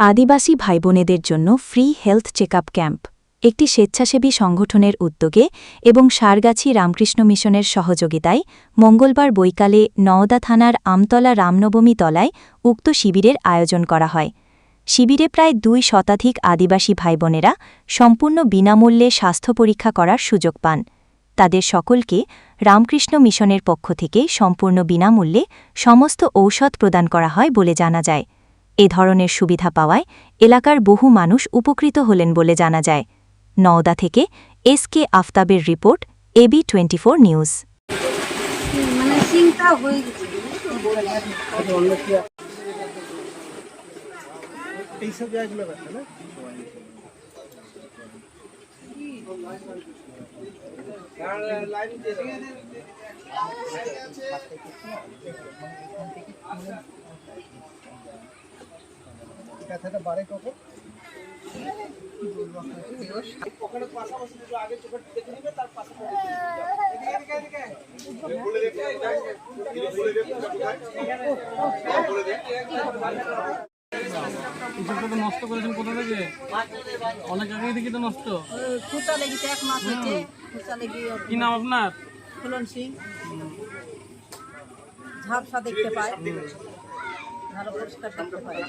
আদিবাসী ভাইবোনেদের জন্য free health checkup camp, একটি স্বেচ্ছাসেবী সংগঠনের উদ্যোগে এবং সারগাছি রামকৃষ্ণ মিশনের সহযোগিতায় মঙ্গলবার বৈকালে নওদা থানার আমতলা রামনবমী তলায় উক্ত শিবিরের আয়োজন করা হয়। শিবিরে প্রায় দুই শতাধিক আদিবাসী ভাইবোনেরা সম্পূর্ণ বিনামূল্যে স্বাস্থ্য পরীক্ষা করার সুযোগ পান। তাদের সকলকে রামকৃষ্ণ মিশনের পক্ষ থেকে সম্পূর্ণ বিনামূল্যে সমস্ত ঔষধ প্রদান করা হয় বলে জানা যায়। এ ধরনের সুবিধা পাওয়ায় এলাকার বহু মানুষ উপকৃত হলেন বলে জানা যায়। নওদা থেকে S K আফতাবের report AB twenty four news. মানে এদিকে। এসবটা তো নষ্ট করেছেন কোথা থেকে? অনেক আগে থেকে তো নষ্ট। খুঁচা লেগেছে এক মাস হয়েছে খুঁচা লেগে কি নাম আপনার? ফুলন সিং। ঝাপসা দেখতে পায়। ভালো পরিষ্কার দেখতে পায়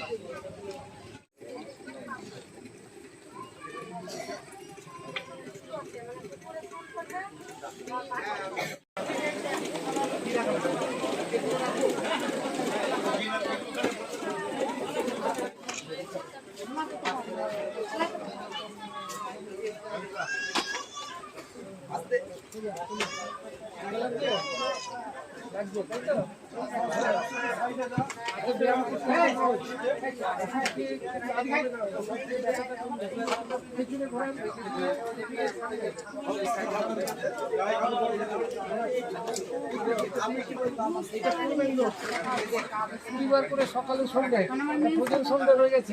কুড়িবার করে সকালে সন্ধ্যে। প্রতিদিন সন্ধ্যে হয়ে গেছে।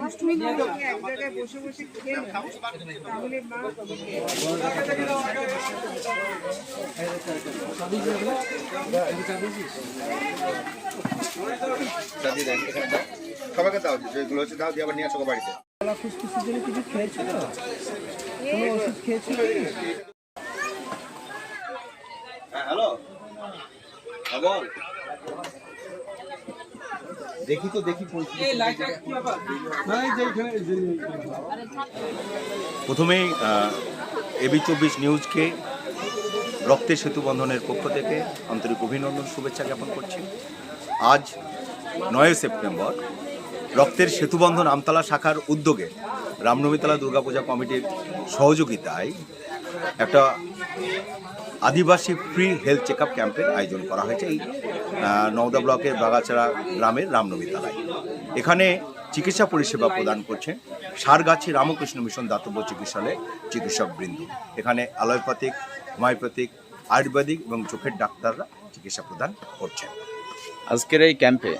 দুষ্টুমি না করে এক জায়গায় বসে বসে খেয়ে নে। তাহলে মা সবাইকে দাও যেগুলো হচ্ছে দাও দিয়ে আবার নিয়ে আসো বাড়িতে ফুসফুসের জন্য কিছু খেয়েছিল ওষুধ খেয়েছিল হ্যাঁ হ্যালো বল দেখি তো দেখি প্রথমেই এবি চব্বিশ নিউজকে রক্তের সেতু বন্ধনের পক্ষ থেকে আন্তরিক অভিনন্দন শুভেচ্ছা জ্ঞাপন করছি। আজ নয় সেপ্টেম্বর রক্তের সেতুবন্ধন আমতলা শাখার উদ্যোগে রামনবমীতলা দুর্গাপূজা কমিটির সহযোগিতায় একটা আদিবাসী ফ্রি হেলথ চেক আপ ক্যাম্পের আয়োজন করা হয়েছে এই নওদা ব্লকের বাগাছড়া গ্রামের রামনবীতলায় এখানে চিকিৎসা পরিষেবা প্রদান করছেন সারগাছি রামকৃষ্ণ মিশন দাতব্য চিকিৎসালয়ের চিকিৎসকবৃন্দ এখানে অ্যালোপ্যাথিক হোমিওপ্যাথিক আয়ুর্বেদিক এবং চোখের ডাক্তাররা চিকিৎসা প্রদান করছেন। আজকের এই ক্যাম্পে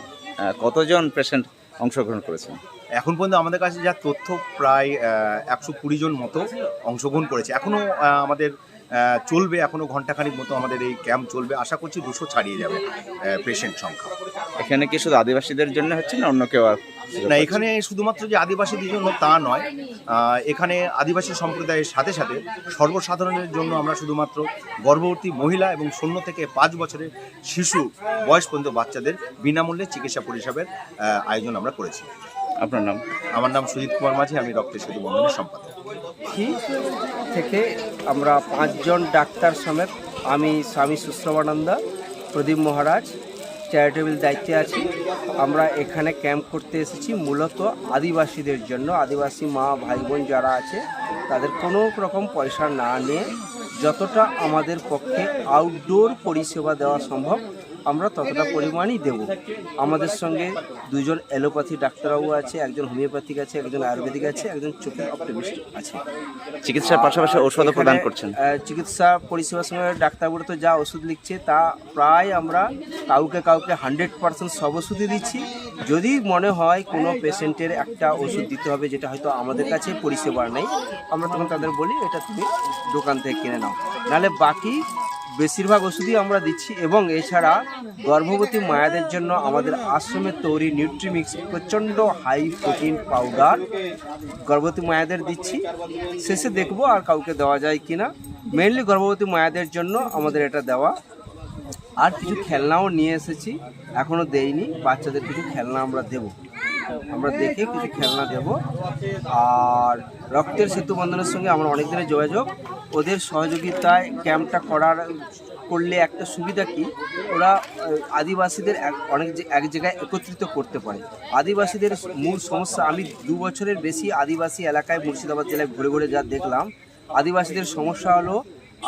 কতজন পেশেন্ট অংশগ্রহণ করেছেন? এখন পর্যন্ত আমাদের কাছে যা তথ্য প্রায় একশো কুড়ি জন মতো অংশগ্রহণ করেছে। এখনও আমাদের চলবে এখনও ঘন্টাখানিক মতো আমাদের এই ক্যাম্প চলবে। আশা করছি দুশো ছাড়িয়ে যাবে পেশেন্ট সংখ্যা। এখানে কি শুধু আদিবাসীদের জন্য হচ্ছে না অন্য কেউ না এখানে শুধুমাত্র যে আদিবাসীদের জন্য তা নয় এখানে আদিবাসী সম্প্রদায়ের সাথে সাথে সর্বসাধারণের জন্য আমরা শুধুমাত্র গর্ভবতী মহিলা এবং শূন্য থেকে পাঁচ বছরের শিশু বয়স পর্যন্ত বাচ্চাদের বিনামূল্যে চিকিৎসা পরিষেবার আয়োজন আমরা করেছি। আপনার নাম? আমার নাম সুজিত কুমার মাঝি আমি রক্তের সেতু বন্ধনের সম্পাদক। থেকে আমরা পাঁচজন ডাক্তার সমেত আমি স্বামী সুশ্রমানন্দা প্রদীপ মহারাজ চ্যারিটেবল দায়িত্বে আছি। আমরা এখানে ক্যাম্প করতে এসেছি মূলত আদিবাসীদের জন্য। আদিবাসী মা ভাই বোন যারা আছে তাদের কোনো রকম পয়সা না নিয়ে যতটা আমাদের পক্ষে আউটডোর পরিষেবা দেওয়া সম্ভব আমরা ততটা পরিমাণই দেব। আমাদের সঙ্গে দুজন অ্যালোপ্যাথি ডাক্তারবাবু আছে একজন হোমিওপ্যাথিক আছে একজন আয়ুর্বেদিক আছে একজন চোখের অপটিমিস্ট আছে। চিকিৎসার পাশাপাশি ঔষধও প্রদান করছেন। চিকিৎসা পরিষেবার সঙ্গে ডাক্তারবাবু তো যা ওষুধ লিখছে তা প্রায় আমরা কাউকে কাউকে হান্ড্রেড পার্সেন্ট সব ওষুধই দিচ্ছি। যদি মনে হয় কোনো পেশেন্টের একটা ওষুধ দিতে হবে যেটা হয়তো আমাদের কাছে পরিষেবা নেই আমরা তখন তাদের বলি এটা তুমি দোকান থেকে কিনে নাও। নাহলে বাকি বেশিরভাগ ওষুধই আমরা দিচ্ছি এবং এছাড়া গর্ভবতী মায়েদের জন্য আমাদের আশ্রমের তৈরি নিউট্রিমিক্স প্রচণ্ড হাই প্রোটিন পাউডার গর্ভবতী মায়েদের দিচ্ছি। শেষে দেখব আর কাউকে দেওয়া যায় কি না মেনলি গর্ভবতী মায়েদের জন্য আমাদের এটা দেওয়া। আর কিছু খেলনাও নিয়ে এসেছি এখনও দেইনি। বাচ্চাদের কিছু খেলনা আমরা দেব। আমরা দেখে কিছু খেলনা দেব। আর রক্তের সেতু বন্ধনের সঙ্গে আমরা অনেক দিনের যোগাযোগ। ওদের সহযোগিতায় ক্যাম্পটা করার, করলে একটা সুবিধা কি? ওরা আদিবাসীদের অনেক এক জায়গায় একত্রিত করতে পারে। আদিবাসীদের মূল সমস্যা, আমি দু বছরের বেশি আদিবাসী এলাকায় মুর্শিদাবাদ জেলায় ঘুরে ঘুরে যা দেখলাম, আদিবাসীদের সমস্যা হলো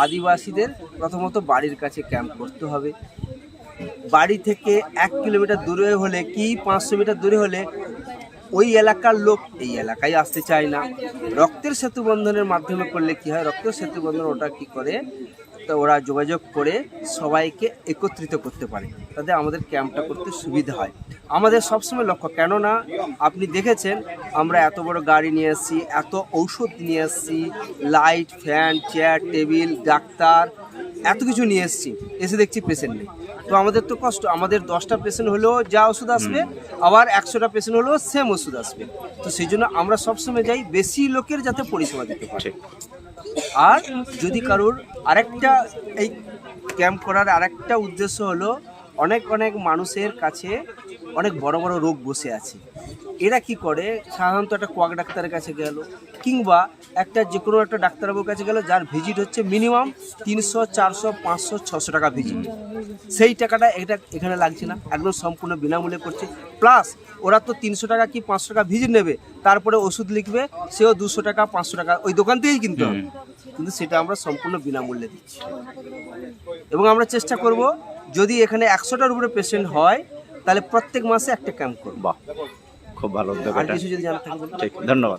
আদিবাসীদের প্রথমত বাড়ির কাছে ক্যাম্প করতে হবে। বাড়ি থেকে এক কিলোমিটার দূরে হলে কি, পাঁচশো মিটার দূরে হলে ওই এলাকার লোক এই এলাকায় আসতে চায় না। রক্তের সেতু বন্ধনের মাধ্যমে করলে কি হয়? রক্তের সেতু বন্ধন ওটা কি করে? তো ওরা যোগাযোগ করে সবাইকে একত্রিত করতে পারে। তাতে আমাদের ক্যাম্পটা করতে সুবিধা হয়। আমাদের সবসময় লক্ষ্য, কেননা আপনি দেখেছেন আমরা এত বড় গাড়ি নিয়ে এসেছি, এত ঔষধ নিয়ে এসেছি, light, fan, chair, table, doctor, এত কিছু নিয়ে এসেছি। এসে দেখছি পেশেন্ট নেই। তো আমাদের তো কষ্ট, আমাদের দশটা পেশেন্ট হলেও যা ওষুধ আসবে, আবার একশোটা পেশেন্ট হলেও সেম ওষুধ আসবে। তো সেই জন্য আমরা সবসময় যাই বেশি লোকের যাতে পরিষেবা দিতে পারে। আর যদি কারোর আরেকটা এই ক্যাম্প করার আরেকটা উদ্দেশ্য হলো, অনেক অনেক মানুষের কাছে অনেক বড় বড় রোগ বসে আছে। এরা কি করে? সাধারণত একটা কোয়াক ডাক্তারের কাছে গেল কিংবা একটা যে কোনো একটা ডাক্তারবাবুর কাছে গেল যার ভিজিট হচ্ছে মিনিমাম তিনশো চারশো পাঁচশো ছশো টাকা ভিজিট সেই টাকাটা এটা এখানে লাগছে না একদম সম্পূর্ণ বিনামূল্যে করছে। প্লাস ওরা তো তিনশো টাকা কি পাঁচশো টাকা ভিজিট নেবে তারপরে ওষুধ লিখবে সেও দুশো টাকা পাঁচশো টাকা ওই দোকান থেকেই কিনতে হবে। কিন্তু সেটা আমরা সম্পূর্ণ বিনামূল্যে দিচ্ছি। এবং আমরা চেষ্টা করব যদি এখানে একশোটার উপরে পেশেন্ট হয় তাহলে প্রত্যেক মাসে একটা ক্যাম্প করব। বাহ খুব ভালো উদ্যোগ আর এটা। কিছু যদি জানা থাকে বলুন। ঠিক ধন্যবাদ।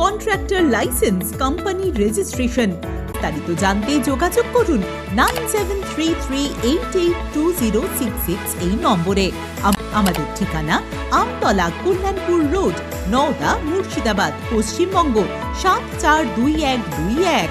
contractor licence company registration বিস্তারিত জানতে যোগাযোগ করুন nine seven three three eight eight two zero six six এই নম্বরে। আম- আমাদের ঠিকানা আমতলা কল্যাণপুর রোড, নওদা মুর্শিদাবাদ, পশ্চিমবঙ্গ, সাত চার দুই এক দুই এক।